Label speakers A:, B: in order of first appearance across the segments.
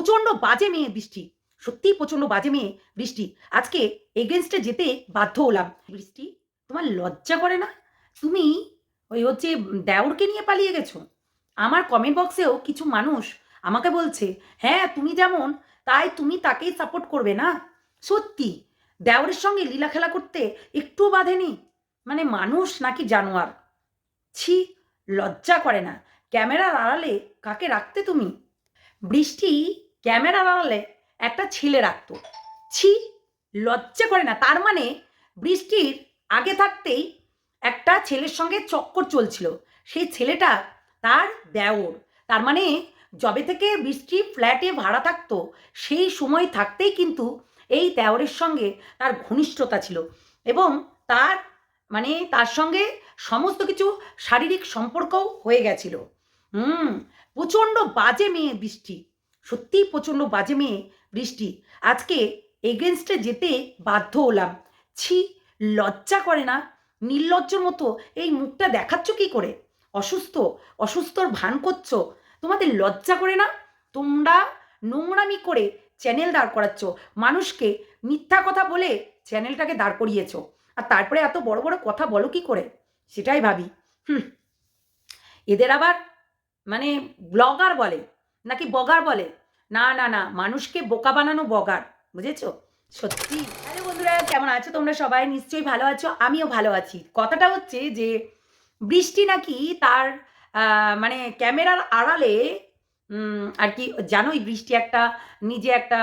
A: প্রচণ্ড বাজে মেয়ে বৃষ্টি। সত্যিই প্রচণ্ড বাজে মেয়ে বৃষ্টি। আজকে এগেনস্টে যেতে বাধ্য হলাম। বৃষ্টি? তোমার লজ্জা করে না? তুমি ওই হচ্ছে দেওরকে নিয়ে পালিয়ে গেছো। আমার কমেন্ট বক্সেও কিছু মানুষ আমাকে বলছে হ্যাঁ তুমি যেমন, তাই তুমি তাকেই সাপোর্ট করবে না? সত্যি, দেওরের সঙ্গে লীলা খেলা করতে একটু বাধেনি? মানে মানুষ নাকি জানোয়ার? ছি, লজ্জা করে না। ক্যামেরার আড়ালে কাকে রাখতে তুমি? বৃষ্টি ক্যামেরার আড়ালে একটা ছেলে রাখতো। ছি, লজ্জা করে না। তার মানে বৃষ্টির আগে থাকতেই একটা ছেলের সঙ্গে চক্কর চলছিল। সেই ছেলেটা তার দেওর। তার মানে যবে থেকে বৃষ্টি ফ্ল্যাটে ভাড়া থাকতো, সেই সময় থাকতেই কিন্তু এই দেওরের সঙ্গে তার ঘনিষ্ঠতা ছিল এবং তার মানে তার সঙ্গে সমস্ত কিছু শারীরিক সম্পর্কও হয়ে গেছিল। হুম, প্রচণ্ড বাজে মেয়ে বৃষ্টি। সত্যিই প্রচণ্ড বাজে মেয়ে বৃষ্টি। আজকে এগেনস্টে যেতে বাধ্য হলাম। ছি, লজ্জা করে না? নির্লজ্জর মতো এই মুখটা দেখাচ্ছ কি করে? অসুস্থ, অসুস্থর ভান করছ? তোমাদের লজ্জা করে না? তোমরা নোংরামি করে চ্যানেল দাঁড় করাচ্ছ। মানুষকে মিথ্যা কথা বলে চ্যানেলটাকে দাঁড় করিয়েছ। আর তারপরে এত বড় বড় কথা বলো কি করে? সেটাই ভাবি। হুম। এদের আবার মানে ব্লগার বলে। নাকি বগার বলে? না না না, মানুষকে বোকা বানানো বগার, বুঝেছ? সত্যি। হ্যালো বন্ধুরা, কেমন আছো তোমরা সবাই? নিশ্চয়ই ভালো আছো, আমিও ভালো আছি। কথাটা হচ্ছে যে, বৃষ্টি নাকি তার মানে ক্যামেরার আড়ালে আর কি, জানোই বৃষ্টি একটা নিজে একটা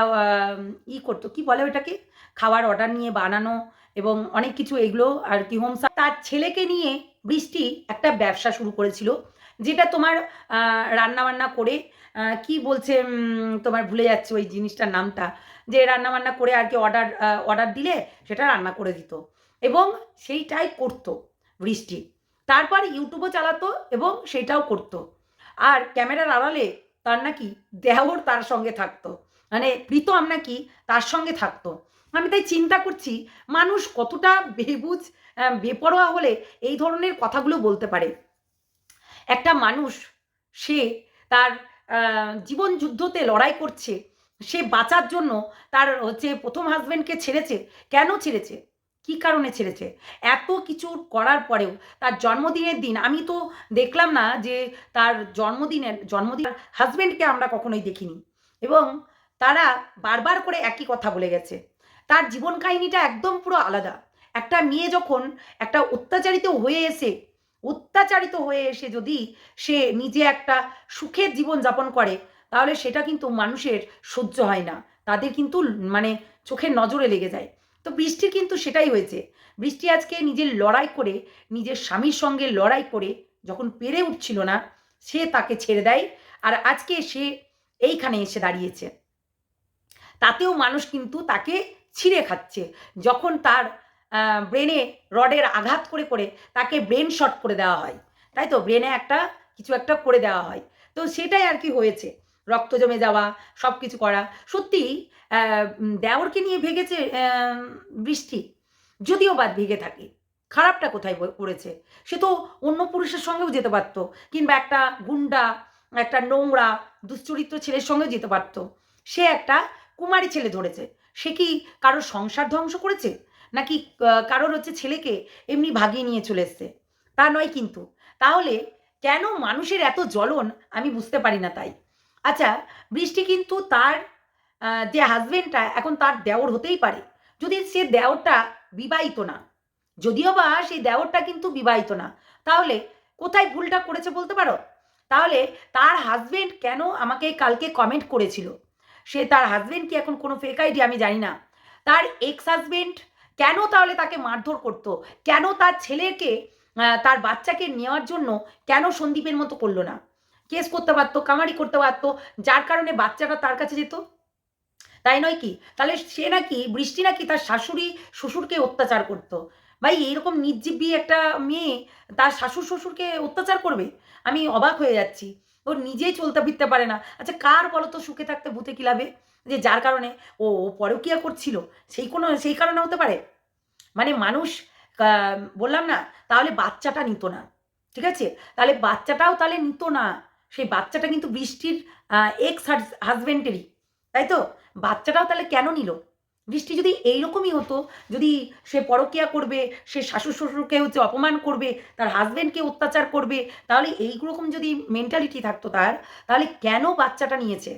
A: ই করতো, কি বলে ওটাকে? খাবার অর্ডার নিয়ে বানানো এবং অনেক কিছু এগুলো আর কি, হোম তার ছেলেকে নিয়ে বৃষ্টি একটা ব্যবসা শুরু করেছিল, যেটা তোমার রান্না বান্না করে কি বলছে তোমার ভুলে যাচ্ছে ওই জিনিসটার নামটা, যে রান্না বান্না করে আর কি অর্ডার অর্ডার দিলে সেটা রান্না করে দিত। এবং সেইটাই করতো বৃষ্টি। তারপর ইউটিউবও চালাতো এবং সেটাও করতো। আর ক্যামেরার আড়ালে তার নাকি দেহর তার সঙ্গে থাকতো। মানে প্রীতম নাকি তার সঙ্গে থাকতো। আমি তাই চিন্তা করছি, মানুষ কতটা বেবুজ বেপরোয়া হলে এই ধরনের কথাগুলো বলতে পারে। একটা মানুষ, সে তার জীবন যুদ্ধতে লড়াই করছে, সে বাঁচার জন্য তার হচ্ছে প্রথম হাজব্যান্ডকে ছেড়েছে। কেন ছেড়েছে? কি কারণে ছেড়েছে? এত কিছু করার পরেও তার জন্মদিনের দিন, আমি তো দেখলাম না যে তার জন্মদিনের, জন্মদিন হাজব্যান্ডকে আমরা কখনোই দেখিনি। এবং তারা বারবার করে একই কথা বলে গেছে। তার জীবন কাহিনীটা একদম পুরো আলাদা। একটা মেয়ে যখন একটা অত্যাচারিত হয়ে এসে, অত্যাচারিত হয়ে এসে যদি সে নিজে একটা সুখের জীবন যাপন করে, তাহলে সেটা কিন্তু মানুষের সহ্য হয় না। তাদের কিন্তু মানে চোখের নজরে লেগে যায়। তো বৃষ্টির কিন্তু সেটাই হয়েছে। বৃষ্টি আজকে নিজের লড়াই করে, নিজের স্বামীর সঙ্গে লড়াই করে যখন পেরে উঠছিল না, সে তাকে ছেড়ে দেয় আর আজকে সে এইখানে এসে দাঁড়িয়েছে। তাতেও মানুষ কিন্তু তাকে ছিঁড়ে খাচ্ছে। যখন তার ব্রেনে রডের আঘাত করে করে তাকে ব্রেন শট করে দেওয়া হয়। তাই তো? ব্রেনে একটা, কিছু একটা করে দেওয়া হয়। তো সেটাই আর কি হয়েছে। রক্ত জমে যাওয়া সব কিছু করা। সত্যি দেওরকে নিয়ে ভেগেছে বৃষ্টি। যদিও বাদ ভেগে থাকে। খারাপটা কোথায় পড়েছে? সে তো অন্য পুরুষের সঙ্গেও যেতে পারতো। কিংবা একটা গুন্ডা, একটা নোংরা, দুশ্চরিত্র ছেলের সঙ্গেও যেতে পারতো। সে একটা কুমারী ছেলে ধরেছে। সে কি কারোর সংসার ধ্বংস করেছে? নাকি কারোর হচ্ছে ছেলেকে এমনি ভাগিয়ে নিয়ে চলে এসছে? তা নয় কিন্তু। তাহলে কেন মানুষের এত জ্বলন? আমি বুঝতে পারি না তাই। আচ্ছা বৃষ্টি কিন্তু তার যে হাজবেন্ডটা, এখন তার দেওর হতেই পারে। যদি সে দেওরটা বিবাহিত না। যদিও বা সেই দেওরটা কিন্তু বিবাহিত না। তাহলে কোথায় ভুলটা করেছে বলতে পারো? তাহলে তার হাজবেন্ড কেন আমাকে কালকে কমেন্ট করেছিল? সে তার হাজবেন্ড কি এখন কোনো ফেক আইডি আমি জানি না। তার এক্স হাজবেন্ড কেন তাহলে তাকে মারধর করতো? কেন তার ছেলেকে তার বাচ্চাকে নেওয়ার জন্য কেন সন্দীপের মতো করল না? কেস করতে পারতো, কামারি করতে পারতো, যার কারণে বাচ্চাটা তার কাছে যেত? তাই নয় কি? তাহলে সে নাকি, বৃষ্টি নাকি তার শাশুড়ি, শ্বশুরকে অত্যাচার করতো? ভাই এইরকম নির্জীবী একটা মেয়ে তার শাশুড়, শ্বশুরকে অত্যাচার করবে? আমি অবাক হয়ে যাচ্ছি। ও নিজেই চলতে ফিরতে পারে না। আচ্ছা কার বলো তো সুখে থাকতে ভূতে কিলাবে যে যার কারণে ও পরকীয়া করছিল, সেই কোনো, সেই কারণে হতে পারে? মানে মানুষ বললাম না, তাহলে বাচ্চাটা নিত না, ঠিক আছে? তাহলে বাচ্চাটাও তাহলে নিত না, সেই বাচ্চাটা কিন্তু বৃষ্টির এক্স হাজবেন্ডেরই তাই তো? বাচ্চাটাও তাহলে কেন নিল? বৃষ্টি যদি এইরকমই হতো, যদি সে পরকিয়া করবে, সে শাশুড় শ্বশুরকে হচ্ছে অপমান করবে, তার হাজব্যান্ডকে অত্যাচার করবে, তাহলে এইরকম যদি মেন্টালিটি থাকতো তার, তাহলে কেন বাচ্চাটা নিয়েছে?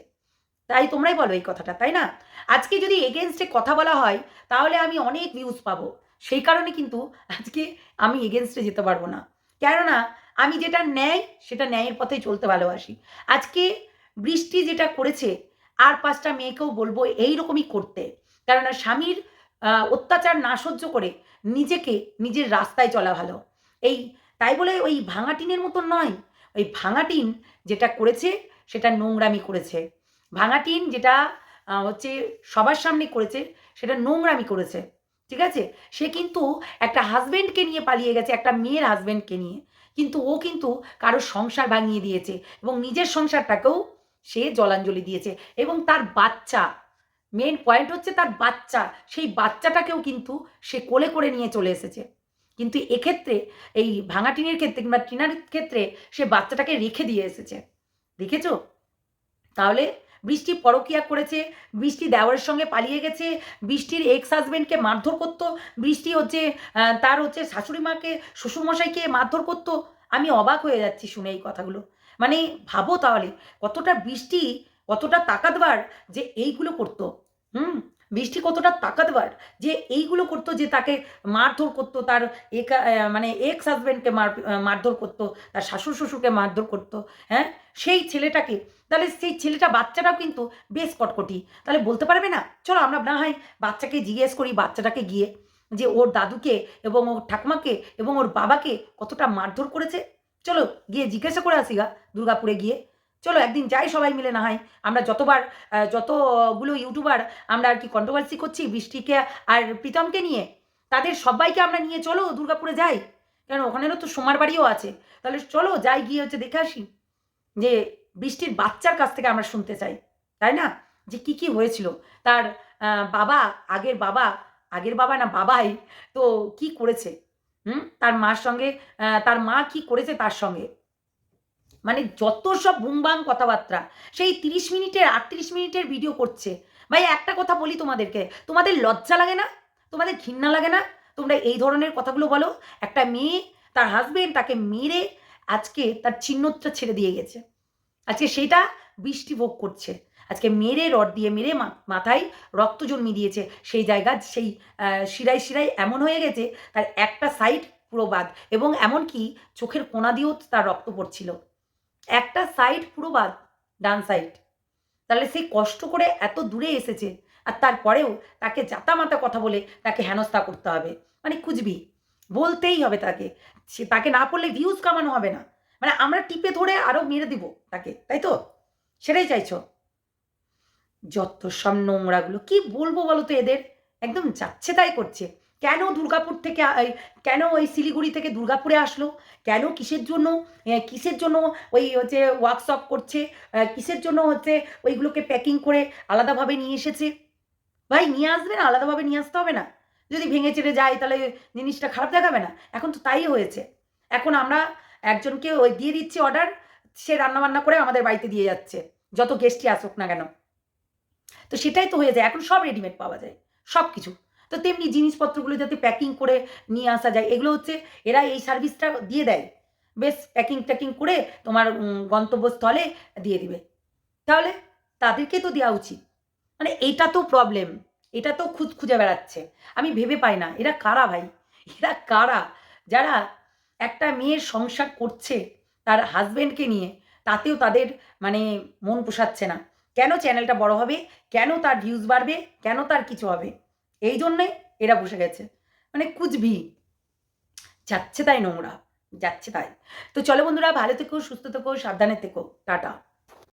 A: তাই তোমরাই বলো এই কথাটা, তাই না? আজকে যদি এগেনস্টে কথা বলা হয়, তাহলে আমি অনেক ভিউজ পাবো। সেই কারণে কিন্তু আজকে আমি এগেনস্টে যেতে পারব না। কেননা আমি যেটা ন্যায়, সেটা ন্যায়ের পথে চলতে ভালোবাসি। আজকে বৃষ্টি যেটা করেছে, আর পাঁচটা মেয়েকেও বলব এই রকমই করতে। কেননা স্বামীর অত্যাচার না সহ্য করে নিজেকে নিজের রাস্তায় চলা ভালো। এই, তাই বলে ওই ভাঙাটিনের মতন নয়। ওই ভাঙাটিন যেটা করেছে, সেটা নোংরামি করেছে। ভাঙাটিন যেটা হচ্ছে সবার সামনে করেছে, সেটা নোংরামি করেছে। ঠিক আছে? সে কিন্তু একটা হাজব্যান্ডকে নিয়ে পালিয়ে গেছে, একটা মেয়ের হাজবেন্ডকে নিয়ে। কিন্তু ও কিন্তু কারোর সংসার ভাঙিয়ে দিয়েছে এবং নিজের সংসারটাকেও সে জলাঞ্জলি দিয়েছে এবং তার বাচ্চা মেন পয়েন্ট হচ্ছে তার বাচ্চা। সেই বাচ্চাটাকেও কিন্তু সে কোলে করে নিয়ে চলে এসেছে। কিন্তু এক্ষেত্রে, এই ভাঙা টিনের ক্ষেত্রে কিংবা টিনার ক্ষেত্রে সে বাচ্চাটাকে রেখে দিয়ে এসেছে। দেখেছ? তাহলে বৃষ্টি পরকিয়া করেছে, বৃষ্টি দেওয়ারের সঙ্গে পালিয়ে গেছে, বৃষ্টির এক্স হাজবেন্ডকে মারধর করতো, বৃষ্টি হচ্ছে তার হচ্ছে শাশুড়ি মাকে, শ্বশুরমশাইকে মারধর করতো। আমি অবাক হয়ে যাচ্ছি শুনে এই কথাগুলো। মানে ভাবো তাহলে, কতটা বৃষ্টি কতটা তাকাতবার যে এইগুলো করতো, হুম? বৃষ্টি কতটা তাকাতবার যে এইগুলো করতো যে তাকে মারধর করতো, তার একা মানে এক্স হাজব্যান্ডকে মার মারধর করতো, তার শাশুড় শ্বশুরকে মারধর করতো হ্যাঁ? সেই ছেলেটাকে, তাহলে সেই ছেলেটা বাচ্চাটাও কিন্তু বেশ কটকটি। তাহলে বলতে পারবে না? চলো আমরা না হয় বাচ্চাকে জিজ্ঞেস করি বাচ্চাটাকে গিয়ে যে ওর দাদুকে এবং ওর ঠাকুমাকে এবং ওর বাবাকে কতটা মারধর করেছে? চলো গিয়ে জিজ্ঞাসা করে আসি গা, দুর্গাপুরে গিয়ে। চলো একদিন যাই সবাই মিলে, না হয় আমরা যতবার যতগুলো ইউটিউবার আমরা আর কি কন্ট্রোভার্সি করছি, বৃষ্টিকে আর প্রীতমকে নিয়ে, তাদের সবাইকে আমরা নিয়ে চলো দুর্গাপুরে যাই। কেন? ওখানেরও তো সোমার বাড়িও আছে। তাহলে চলো যাই গিয়ে হচ্ছে দেখে আসি যে বৃষ্টির বাচ্চার কাছ থেকে আমরা শুনতে চাই, তাই না? যে কি কি হয়েছিল? তার বাবা, আগের বাবা আগের বাবা না বাবাই তো কি করেছে? হুম? তার মার সঙ্গে তার মা কি করেছে তার সঙ্গে? মানে যত সব বুমবাং কথাবার্তা, সেই তিরিশ মিনিটের, আটত্রিশ মিনিটের ভিডিও করছে। ভাই, একটা কথা বলি তোমাদেরকে, তোমাদের লজ্জা লাগে না? তোমাদের ঘৃণা লাগে না? তোমরা এই ধরনের কথাগুলো বলো, একটা মেয়ে তার হাজবেন্ড তাকে মেরে আজকে তার চিহ্নটা ছেড়ে দিয়ে গেছে। আজকে সেটা বৃষ্টি ভোগ করছে। আজকে মেরে রড দিয়ে মেরে মাথায় রক্ত জন্মি দিয়েছে। সেই জায়গা, সেই শিরায় শিরায় এমন হয়ে গেছে, তার একটা সাইড পুরো বাদ। এবং এমনকি চোখের কোনা দিয়েও তার রক্ত পড়ছিল। একটা সাইড পুরো বাদ, ডান সাইড তাহলে সেই কষ্ট করে এত দূরে এসেছে আর তারপরেও তাকে জাতামাতা কথা বলে তাকে হেনস্থা করতে হবে। মানে খুঁজবি, বলতেই হবে তাকে। সে তাকে না পড়লে ভিউজ কামানো হবে না। মানে আমরা টিপে ধরে আরও মেরে দিব তাকে, তাই তো? সেটাই চাইছো? যত সব নোংরাগুলো, কি বলব বলো তো এদের? একদম যাচ্ছে তাই করছে। কেন দুর্গাপুর থেকে কেন ওই শিলিগুড়ি থেকে দুর্গাপুরে আসলো? কেন কিসের জন্য কিসের জন্য ওই হচ্ছে ওয়ার্কশপ করছে? কিসের জন্য হচ্ছে ওইগুলোকে প্যাকিং করে আলাদাভাবে নিয়ে এসেছে? ভাই, নিয়ে আসবে না, আলাদাভাবে নিয়ে আসতে হবে না। যদি ভেঙে চেড়ে যায়, তাহলে জিনিসটা খারাপ দেখাবে না। এখন তো তাই হয়েছে। এখন আমরা একজনকে ওই দিয়ে দিচ্ছি অর্ডার সে রান্নাবান্না করে আমাদের বাড়িতে দিয়ে যাচ্ছে। যত গেস্টই আসুক না কেন। তো সেটাই তো হয়ে যায়। এখন সব রেডিমেড পাওয়া যায়। সব কিছু তো তেমনি জিনিসপত্রগুলো যাতে প্যাকিং করে নিয়ে আসা যায়। এগুলো হচ্ছে এরা এই সার্ভিসটা দিয়ে দেয়। বেশ প্যাকিং ট্যাকিং করে তোমার গন্তব্যস্থলে দিয়ে দিবে। তাহলে তাদেরকে তো দেওয়া উচিত। মানে এটা তো প্রবলেম এটা তো খুঁজ খুঁজে বেড়াচ্ছে। আমি ভেবে পাই না। এরা কারা ভাই? এরা কারা? যারা একটা মেয়ের সংসার করছে তার হাজবেন্ডকে নিয়ে, তাতেও তাদের মানে মন পোষাচ্ছে না। কেন চ্যানেলটা বড় হবে? কেন তার ভিউজ বাড়বে? কেন তার কিছু হবে? এই জন্যে এরা বসে গেছে। মানে কুচবি। যাচ্ছে তাই নোংরা, যাচ্ছে তাই। তো চলো বন্ধুরা, ভালো থেকো, সুস্থ থেকো, সাবধানে থেকো। টাটা।